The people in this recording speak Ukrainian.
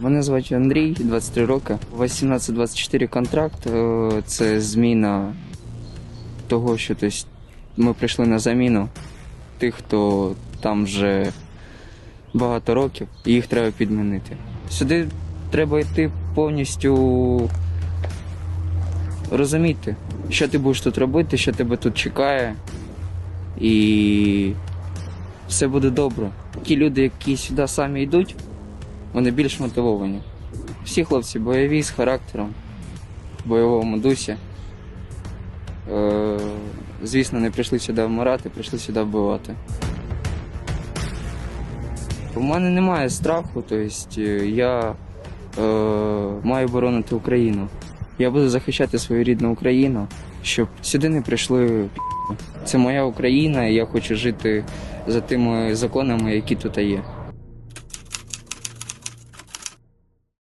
Мене звати Андрій, 23 роки. 18-24 контракт. е, Це зміна того, що ми прийшли на заміну тих, хто там вже багато років, і їх треба підмінити. Сюди треба йти повністю розуміти, що ти будеш тут робити, що тебе тут чекає, і все буде добре. Ті люди, які сюди самі йдуть, вони більш мотивовані. Всі хлопці бойові з характером, в бойовому дусі. Е, звісно, не прийшли сюди вмирати, прийшли сюди вбивати. У мене немає страху, тобто я е, маю боронити Україну. Я буду захищати свою рідну Україну, щоб сюди не прийшли. Це моя Україна, і я хочу жити за тими законами, які тут є.